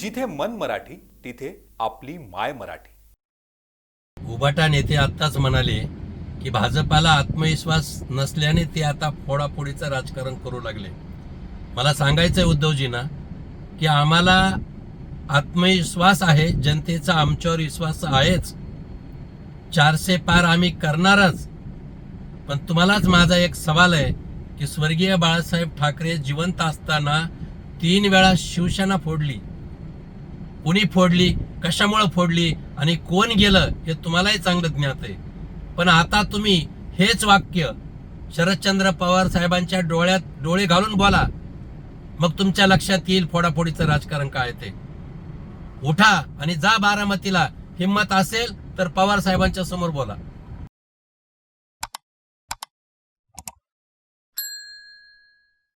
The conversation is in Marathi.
जिथे मन मराठी तिथे आपली माय मराठी. उबाटा नेते आत्ताच म्हणाले की भाजपाला आत्मविश्वास नसल्याने ते आता फोडाफोडीचं राजकारण करू लागले. मला सांगायचंय उद्धवजींना की आम्हाला आत्मविश्वास आहे जनतेचा आमच्यावर विश्वास आहेच. चारशे पार आम्ही करणारच. पण तुम्हालाच माझा एक सवाल आहे की स्वर्गीय बाळासाहेब ठाकरे जिवंत असताना तीन वेळा शिवसेना फोडली. कुणी फोडली कशामुळे फोडली आणि कोण गेलं हे तुम्हालाही चांगलं ज्ञात आहे. पण आता तुम्ही हेच वाक्य शरदचंद्र पवार साहेबांच्या डोळ्यात डोळे घालून बोला. मग तुमच्या लक्षात येईल फोडाफोडीचं राजकारण काय ते. उठा आणि जा बारामतीला. हिंमत असेल तर पवार साहेबांच्या समोर बोला.